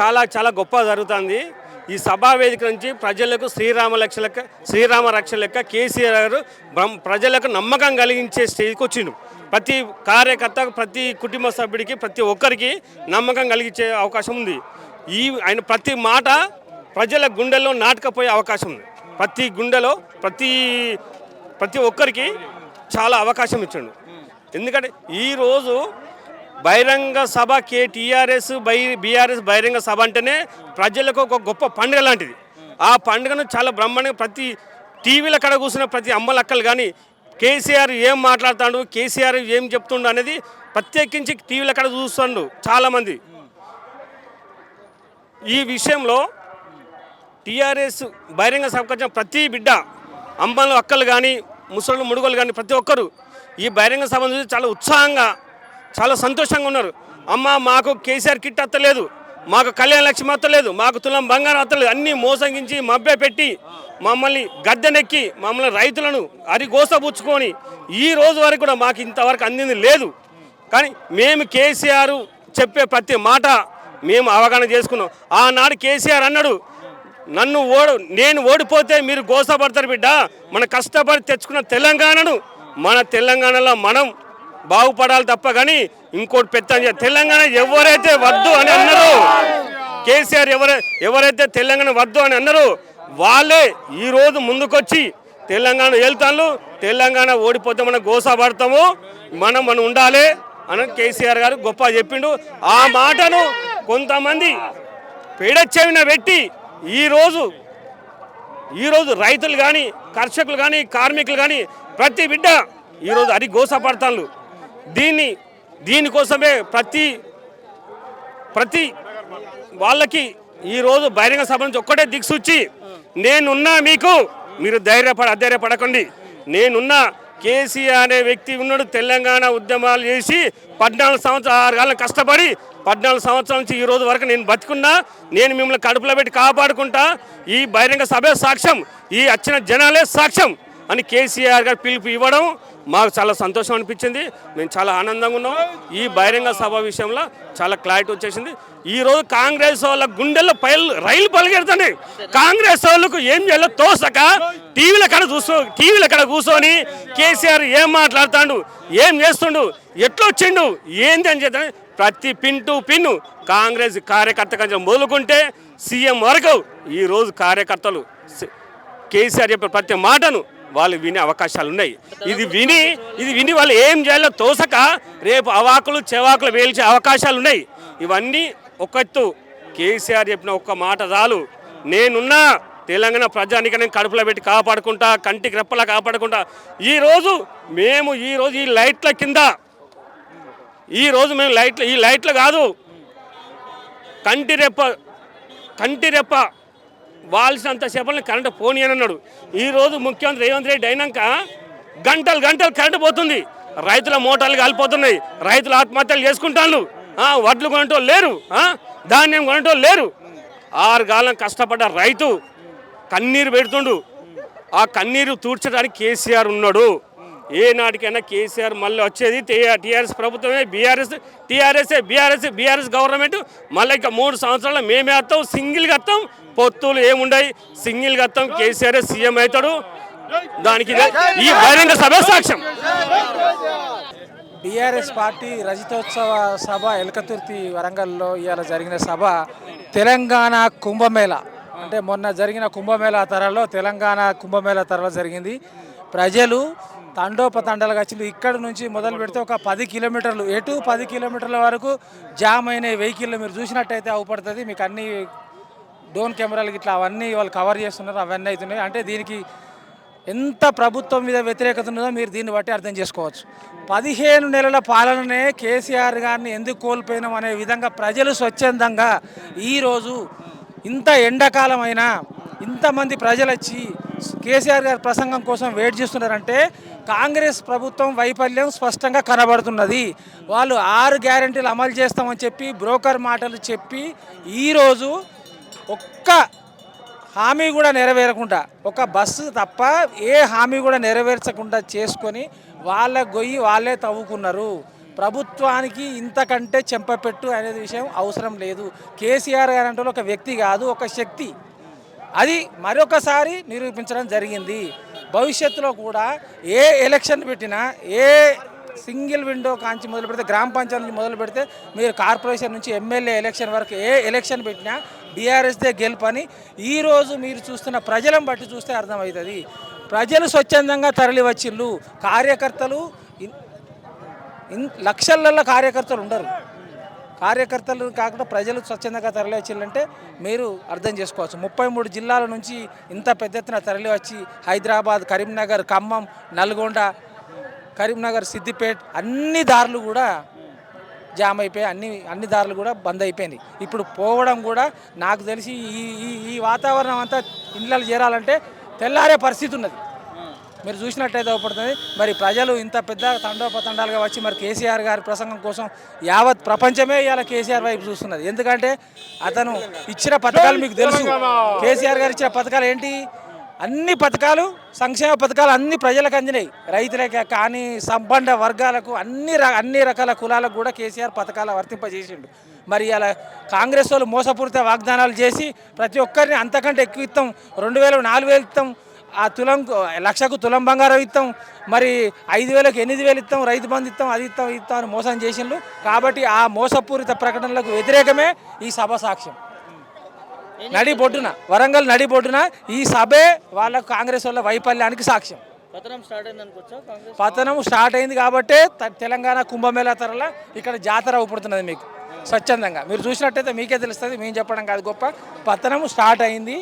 చాలా చాలా గొప్ప జరుగుతుంది. ఈ సభా వేదిక నుంచి ప్రజలకు శ్రీరామ లక్ష లెక్క శ్రీరామ రక్ష లెక్క కేసీఆర్ గారు బ్రహ్మ- ప్రజలకు నమ్మకం కలిగించే స్టేజ్కి వచ్చిండు. ప్రతి కార్యకర్త ప్రతి కుటుంబ సభ్యుడికి ప్రతి ఒక్కరికి నమ్మకం కలిగించే అవకాశం ఉంది. ఈ ఆయన ప్రతి మాట ప్రజల గుండెల్లో నాటకపోయే అవకాశం ఉంది. ప్రతి గుండెలో ప్రతి ప్రతి ఒక్కరికి చాలా అవకాశం ఇచ్చాడు. ఎందుకంటే ఈరోజు బహిరంగ సభ కే టీఆర్ఎస్ బై బీఆర్ఎస్ బహిరంగ సభ అంటేనే ప్రజలకు ఒక గొప్ప పండుగ లాంటిది. ఆ పండుగను చాలా బ్రహ్మాండంగా ప్రతి టీవీల కడ కూర్చున్న ప్రతి అమ్మలక్కలు కానీ కేసీఆర్ ఏం మాట్లాడుతాడు కేసీఆర్ ఏం చెప్తుండు అనేది ప్రత్యేకించి టీవీల కడ చూస్తుండు చాలామంది. ఈ విషయంలో టీఆర్ఎస్ బహిరంగ సభకు వచ్చిన ప్రతి బిడ్డ అమ్మలు అక్కలు కానీ ముసళ్ళు ముడుగోలు కానీ ప్రతి ఒక్కరు ఈ బహిరంగ సభను చూసి చాలా ఉత్సాహంగా చాలా సంతోషంగా ఉన్నారు. అమ్మ మాకు కేసీఆర్ కిట్ అత్తలేదు మాకు కళ్యాణ లక్ష్మి అత్తలేదు మాకు తులం బంగారం అత్తలేదు అన్నీ మోసగించి మబ్బె పెట్టి మమ్మల్ని గద్దెనెక్కి మమ్మల్ని రైతులను అరిగోసబుచ్చుకొని ఈ రోజు వరకు కూడా మాకు ఇంతవరకు అందింది లేదు. కానీ మేము కేసీఆర్ చెప్పే ప్రతి మాట మేము అవగాహన చేసుకున్నాం. ఆనాడు కేసీఆర్ అన్నాడు నన్ను ఓడు నేను ఓడిపోతే మీరు గోసపడతారు బిడ్డ మన కష్టపడి తెచ్చుకున్న తెలంగాణను మన తెలంగాణలో మనం బాగుపడాలి తప్ప కానీ ఇంకోటి పెద్ద తెలంగాణ ఎవరైతే వద్దు అని అన్నారు కేసీఆర్ ఎవరై ఎవరైతే తెలంగాణ వద్దు అని అన్నారు వాళ్ళే ఈరోజు ముందుకొచ్చి తెలంగాణ వెళ్తాను తెలంగాణ ఓడిపోతే మనం గోసపడతాము మనం మనం ఉండాలి అని కేసీఆర్ గారు గొప్ప చెప్పిండు. ఆ మాటను కొంతమంది పేడచెవిన పెట్టి ఈరోజు ఈరోజు రైతులు కానీ కర్షకులు కానీ కార్మికులు కానీ ప్రతి బిడ్డ ఈరోజు అరి గోసపడతాను దీన్ని దీనికోసమే ప్రతి ప్రతి వాళ్ళకి ఈరోజు బహిరంగ సభ నుంచి ఒక్కటే దిక్సూచి నేనున్నా మీకు మీరు ధైర్యపడ అధైర్యపడకండి. నేనున్నా కేసీఆర్ అనే వ్యక్తి ఉన్నాడు తెలంగాణ ఉద్యమాలు చేసి పద్నాలుగు సంవత్సరాలు ఆరు కాలం కష్టపడి పద్నాలుగు సంవత్సరాల నుంచి ఈ రోజు వరకు నేను బతుకున్నా నేను మిమ్మల్ని కడుపులో పెట్టి కాపాడుకుంటా ఈ బహిరంగ సభే సాక్ష్యం ఈ వచ్చిన జనాలే సాక్ష్యం. అని కేసీఆర్ గారు పిలుపు ఇవ్వడం మాకు చాలా సంతోషం అనిపించింది. మేము చాలా ఆనందంగా ఉన్నాం. ఈ బహిరంగ సభ విషయంలో చాలా క్లారిటీ వచ్చేసింది. ఈరోజు కాంగ్రెస్ వాళ్ళ గుండెల్లో పైలు రైలు పలికెడుతుంది కాంగ్రెస్ వాళ్ళకు ఏం చేయాలో తోసక టీవీల కడ చూసుకో టీవీల కడ కూర్చొని కేసీఆర్ ఏం మాట్లాడుతాడు ఏం చేస్తుండు ఎట్లా వచ్చిండు ఏంది అని చెప్తాను ప్రతి పిన్ టు పిన్ కాంగ్రెస్ కార్యకర్త కొంచెం మొదలుకుంటే సీఎం వరకు ఈరోజు కార్యకర్తలు కేసీఆర్ చెప్పిన ప్రతి మాటను వాళ్ళు వినే అవకాశాలు ఉన్నాయి. ఇది విని ఇది విని వాళ్ళు ఏం చేయాలో తోసక రేపు అవాకులు చెవాకులు వేల్చే అవకాశాలు ఉన్నాయి. ఇవన్నీ ఒకత్తు కేసీఆర్ చెప్పిన ఒక్క మాట చాలు. నేనున్నా తెలంగాణ ప్రజానికి నేను కడుపులో పెట్టి కాపాడుకుంటా కంటికి రెప్పలా కాపాడుకుంటా. ఈరోజు మేము ఈరోజు ఈ లైట్ల కింద ఈరోజు మేము లైట్లు ఈ లైట్లు కాదు. కంటి రెప్ప కంటి రెప్ప వాల్సినంత సేపల్ని కరెంటు పోనీ అని అన్నాడు ఈరోజు ముఖ్యమంత్రి రేవంత్ రెడ్డి అయినాక గంటలు గంటలు కరెంటు పోతుంది. రైతుల మోటార్లు కాలిపోతున్నాయి. రైతులు ఆత్మహత్యలు చేసుకుంటాను వడ్లు కొనటో లేరు. ధాన్యం కొనటో లేరు. ఆరు కాలం కష్టపడ్డ రైతు కన్నీరు పెడుతుండు. ఆ కన్నీరు తూర్చడానికి కేసీఆర్ ఉన్నాడు. ఏ నాటికైనా కేసీఆర్ మళ్ళీ వచ్చేది టీఆర్ఎస్ ప్రభుత్వమే BRS TRS BRS BRS government. మళ్ళీ ఇంకా మూడు సంవత్సరాలు మేమే వస్తాం సింగిల్గా వస్తాం పొత్తులు ఏముండయి సింగిల్గా వస్తాం కేసీఆర్ సీఎం అవుతాడు. దానికి ఈ బహిరంగ సభ సాక్ష్యం. బీఆర్ఎస్ పార్టీ రజతోత్సవ సభ ఎలకతుర్తి వరంగల్లో ఇవాళ జరిగిన సభ. తెలంగాణ కుంభమేళ. అంటే మొన్న జరిగిన కుంభమేళా తరలో తెలంగాణ కుంభమేళా తరలో జరిగింది. ప్రజలు తండోపతండాలుగా వచ్చి ఇక్కడ నుంచి మొదలు పెడితే ఒక పది కిలోమీటర్లు ఎటు పది కిలోమీటర్ల వరకు జామ్ అయిన వెహికల్ మీరు చూసినట్టయితే అవుపడుతుంది. మీకు అన్ని డ్రోన్ కెమెరాలు ఇట్లా అవన్నీ వాళ్ళు కవర్ చేస్తున్నారు అవన్నీ అవుతున్నాయి. అంటే దీనికి ఎంత ప్రభుత్వం మీద వ్యతిరేకత ఉన్నదో మీరు దీన్ని బట్టి అర్థం చేసుకోవచ్చు. పదిహేను నెలల పాలననే కేసీఆర్ గారిని ఎందుకు కోల్పోయినాం అనే విధంగా ప్రజలు స్వచ్ఛందంగా ఈరోజు ఇంత ఎండాకాలం అయినా ఇంతమంది ప్రజలు వచ్చి కేసీఆర్ గారి ప్రసంగం కోసం వెయిట్ చేస్తున్నారంటే కాంగ్రెస్ ప్రభుత్వం వైఫల్యం స్పష్టంగా కనబడుతున్నది. వాళ్ళు ఆరు గ్యారెంటీలు అమలు చేస్తామని చెప్పి బ్రోకర్ మాటలు చెప్పి ఈరోజు ఒక్క హామీ కూడా నెరవేరకుండా ఒక బస్సు తప్ప ఏ హామీ కూడా నెరవేర్చకుండా చేసుకొని వాళ్ళ గొయ్యి వాళ్ళే తవ్వుకున్నారు. ప్రభుత్వానికి ఇంతకంటే చెంపపెట్టు అనేది విషయం అవసరం లేదు. కేసీఆర్ గారు అంటే ఒక వ్యక్తి కాదు ఒక శక్తి. అది మరొకసారి నిరూపించడం జరిగింది. భవిష్యత్తులో కూడా ఏ ఎలక్షన్ పెట్టినా ఏ సింగిల్ విండో కాంచి మొదలు పెడితే గ్రామ పంచాయతీ నుంచి మొదలు పెడితే మీరు కార్పొరేషన్ నుంచి ఎమ్మెల్యే ఎలక్షన్ వరకు ఏ ఎలక్షన్ పెట్టినా బీఆర్ఎస్దే గెలుపని ఈరోజు మీరు చూస్తున్న ప్రజలను బట్టి చూస్తే అర్థమవుతుంది. ప్రజలు స్వచ్ఛందంగా తరలి వచ్చిళ్ళు కార్యకర్తలు ఇన్- ఇన్ లక్షలలో కార్యకర్తలు ఉండరు. కార్యకర్తలు కాకుండా ప్రజలు స్వచ్ఛందంగా తరలి మీరు అర్థం చేసుకోవచ్చు. ముప్పై మూడు జిల్లాల నుంచి ఇంత పెద్ద ఎత్తున తరలి వచ్చి హైదరాబాద్ కరీంనగర్ ఖమ్మం నల్గొండ కరీంనగర్ సిద్దిపేట్ అన్ని దారులు కూడా జామ్ అయిపోయి అన్ని అన్ని దారులు కూడా బంద్ అయిపోయింది ఇప్పుడు పోవడం కూడా నాకు తెలిసి ఈ ఈ ఈ వాతావరణం అంతా ఇండ్లలో చేరాలంటే తెల్లారే పరిస్థితి ఉన్నది. మీరు చూసినట్టయితే అవుపడుతుంది. మరి ప్రజలు ఇంత పెద్ద తండోపతండాలుగా వచ్చి మరి కేసీఆర్ గారి ప్రసంగం కోసం యావత్ ప్రపంచమే ఇవాళ కేసీఆర్ వైపు చూస్తున్నది. ఎందుకంటే అతను ఇచ్చిన పథకాలు మీకు తెలుసు. కేసీఆర్ గారు ఇచ్చిన పథకాలు ఏంటి? అన్ని పథకాలు సంక్షేమ పథకాలు అన్ని ప్రజలకు అందినాయి. రైతులకే కానీ సంబంధ వర్గాలకు అన్ని అన్ని రకాల కులాలకు కూడా కేసీఆర్ పథకాలు వర్తింపజేసిండు. మరి అలా కాంగ్రెస్ వాళ్ళు మోసపూరిత వాగ్దానాలు చేసి ప్రతి ఒక్కరిని అంతకంటే ఎక్కువ ఇస్తాం. రెండు వేలు నాలుగు వేలు ఇస్తాం. ఆ తులం లక్షకు తులం బంగారం ఇస్తాం మరి ఐదు వేలకు ఎనిమిది వేలు ఇస్తాం రైతు బంధు ఇస్తాం అది ఇస్తాం ఇస్తాం అని మోసం చేసిండ్రు కాబట్టి ఆ మోసపూరిత ప్రకటనలకు వ్యతిరేకమే ఈ సభ సాక్ష్యం. నడి బొడ్డున వరంగల్ నడి బొడ్డున ఈ సభే వాళ్ళ కాంగ్రెస్ వాళ్ళ వైఫల్యానికి సాక్ష్యం. పతనం స్టార్ట్ అయింది అనుకోవచ్చా కాంగ్రెస్? పతనం స్టార్ట్ అయింది కాబట్టే తెలంగాణ కుంభమేళా తరల ఇక్కడ జాతర అవుపడుతున్నది మీకు స్వచ్ఛందంగా. మీరు చూసినట్టయితే మీకే తెలుస్తుంది మేము చెప్పడం కాదు గొప్ప. పతనం స్టార్ట్ అయింది.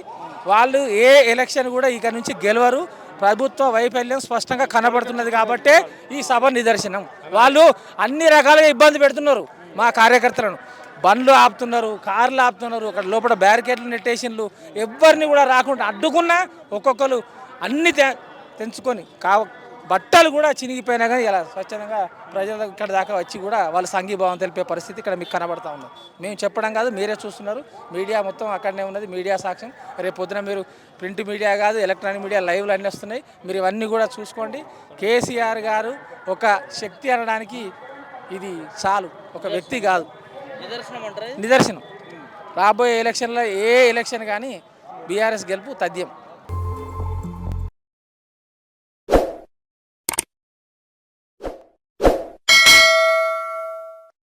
వాళ్ళు ఏ ఎలక్షన్ కూడా ఇక నుంచి గెలవరు. ప్రభుత్వ వైఫల్యం స్పష్టంగా కనబడుతున్నది కాబట్టే ఈ సభ నిదర్శనం. వాళ్ళు అన్ని రకాలుగా ఇబ్బంది పెడుతున్నారు మా కార్యకర్తలను. బండ్లు ఆపుతున్నారు కార్లు ఆపుతున్నారు అక్కడ లోపల బ్యారికేడ్లు నెట్టేషన్లు ఎవరిని కూడా రాకుండా అడ్డుకున్నా ఒక్కొక్కరు అన్ని తె- తెంచుకొని కావ బట్టలు కూడా చినిగిపోయినా కానీ ఇలా స్వచ్ఛందంగా ప్రజల ఇక్కడ దాకా వచ్చి కూడా వాళ్ళ సంఘీభావం తెలిపే పరిస్థితి ఇక్కడ మీకు కనబడతా ఉన్నది మేము చెప్పడం కాదు మీరే చూస్తున్నారు. మీడియా మొత్తం అక్కడనే ఉన్నది మీడియా సాక్ష్యం. రేపు పొద్దున మీరు ప్రింట్ మీడియా కాదు ఎలక్ట్రానిక్ మీడియా లైవ్లు అన్నీ వస్తున్నాయి. మీరు ఇవన్నీ కూడా చూసుకోండి. కేసీఆర్ గారు ఒక శక్తి అనడానికి ఇది చాలు ఒక వ్యక్తి కాదు? నిదర్శనం. రాబోయే ఎలక్షన్లో ఏ ఎలక్షన్ కానీ బీఆర్ఎస్ గెలుపు తథ్యం.